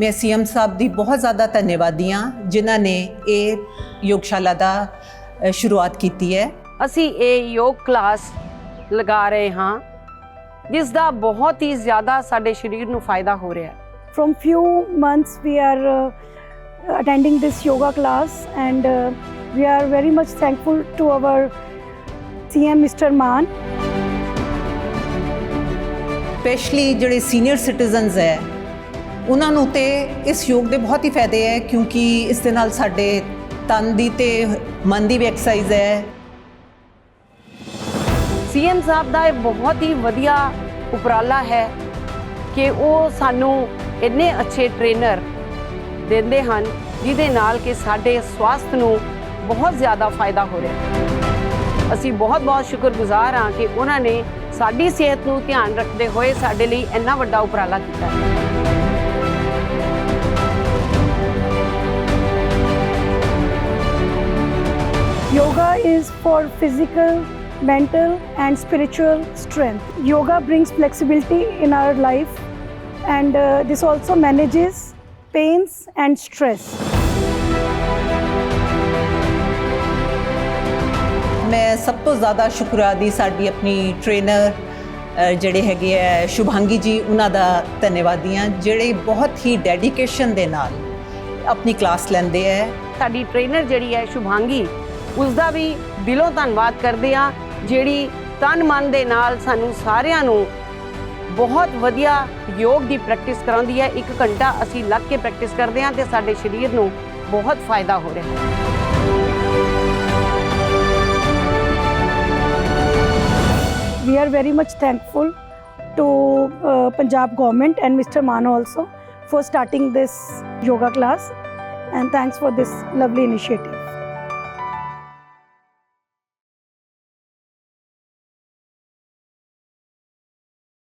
ਮੈਂ ਸੀਐਮ ਸਾਹਿਬ ਦੀ ਬਹੁਤ ਜ਼ਿਆਦਾ ਧੰਨਵਾਦੀ ਹਾਂ ਜਿਨ੍ਹਾਂ ਨੇ ਇਹ ਯੋਗਸ਼ਾਲਾ ਦਾ ਸ਼ੁਰੂਆਤ ਕੀਤੀ ਹੈ ਅਸੀਂ ਇਹ ਯੋਗ ਕਲਾਸ ਲਗਾ ਰਹੇ ਹਾਂ ਜਿਸ ਦਾ ਬਹੁਤ ਹੀ ਜ਼ਿਆਦਾ ਸਾਡੇ ਸਰੀਰ ਨੂੰ ਫਾਇਦਾ ਹੋ ਰਿਹਾ ਹੈ From few months we are uh, attending this yoga class and uh, we are very much thankful to our CM Mr. Maan. Specially ਜਿਹੜੇ ਸੀਨੀਅਰ ਸਿਟੀਜ਼ਨਸ ਹੈ ਉਹਨਾਂ ਨੂੰ ਤੇ ਇਸ ਯੋਗ ਦੇ ਬਹੁਤ ਹੀ ਫਾਇਦੇ ਹੈ ਕਿਉਂਕਿ ਇਸ ਦੇ ਨਾਲ ਸਾਡੇ ਤਨ ਦੀ ਤੇ ਮਨ ਦੀ ਵੀ ਐਕਸਰਸਾਈਜ਼ ਹੈ। ਸੀਐਮ ਸਾਹਿਬ ਦਾ ਇਹ ਬਹੁਤ ਹੀ ਵਧੀਆ ਉਪਰਾਲਾ ਹੈ ਕਿ ਉਹ ਸਾਨੂੰ ਇੰਨੇ ਅੱਛੇ ਟ੍ਰੇਨਰ ਦਿੰਦੇ ਹਨ, ਜਿਹਦੇ ਨਾਲ ਕਿ ਸਾਡੇ ਸਵਾਸਥ ਨੂੰ ਬਹੁਤ ਜ਼ਿਆਦਾ ਫਾਇਦਾ ਹੋ ਰਿਹਾ ਹੈ। ਅਸੀਂ ਬਹੁਤ ਬਹੁਤ ਸ਼ੁਕਰਗੁਜ਼ਾਰ ਹਾਂ ਕਿ ਉਹਨਾਂ ਨੇ ਸਾਡੀ ਸਿਹਤ ਨੂੰ ਧਿਆਨ ਰੱਖਦੇ ਹੋਏ ਸਾਡੇ ਲਈ ਇੰਨਾ ਵੱਡਾ ਉਪਰਾਲਾ ਕੀਤਾ ਹੈ। is for physical, mental, and spiritual strength. Yoga brings flexibility in our life, and uh, this also manages pains and stress. ਮੈਂ ਸਭ ਤੋਂ ਜ਼ਿਆਦਾ ਸ਼ੁਕਰਾਦੀ ਸਾਡੀ ਆਪਣੀ ਟ੍ਰੇਨਰ ਜਿਹੜੇ ਹੈਗੇ ਹੈ ਸ਼ੁਭਾਂਗੀ ਜੀ ਉਹਨਾਂ ਦਾ ਧੰਨਵਾਦੀ ਹਾਂ ਜਿਹੜੇ ਬਹੁਤ ਹੀ ਡੈਡੀਕੇਸ਼ਨ ਦੇ ਨਾਲ ਆਪਣੀ ਕਲਾਸ ਲੈਂਦੇ ਹੈ ਸਾਡੀ ਟ੍ਰੇਨਰ ਜਿਹੜੀ ਹੈ ਸ਼ੁਭਾਂਗੀ ਉਸ ਦਾ ਵੀ ਦਿਲੋਂ ਧੰਨਵਾਦ ਕਰਦੇ ਆ ਜਿਹੜੀ ਤਨ ਮਨ ਦੇ ਨਾਲ ਸਾਨੂੰ ਸਾਰਿਆਂ ਨੂੰ ਬਹੁਤ ਵਧੀਆ ਯੋਗ ਦੀ ਪ੍ਰੈਕਟਿਸ ਕਰਾਉਂਦੀ ਹੈ ਇੱਕ ਘੰਟਾ ਅਸੀਂ ਲੱਗ ਕੇ ਪ੍ਰੈਕਟਿਸ ਕਰਦੇ ਹਾਂ ਤੇ ਸਾਡੇ ਸਰੀਰ ਨੂੰ ਬਹੁਤ ਫਾਇਦਾ ਹੋ ਰਿਹਾ ਹੈ We are very much thankful to uh, Punjab government and Mr. Maan also for starting this yoga class, and thanks for this lovely initiative.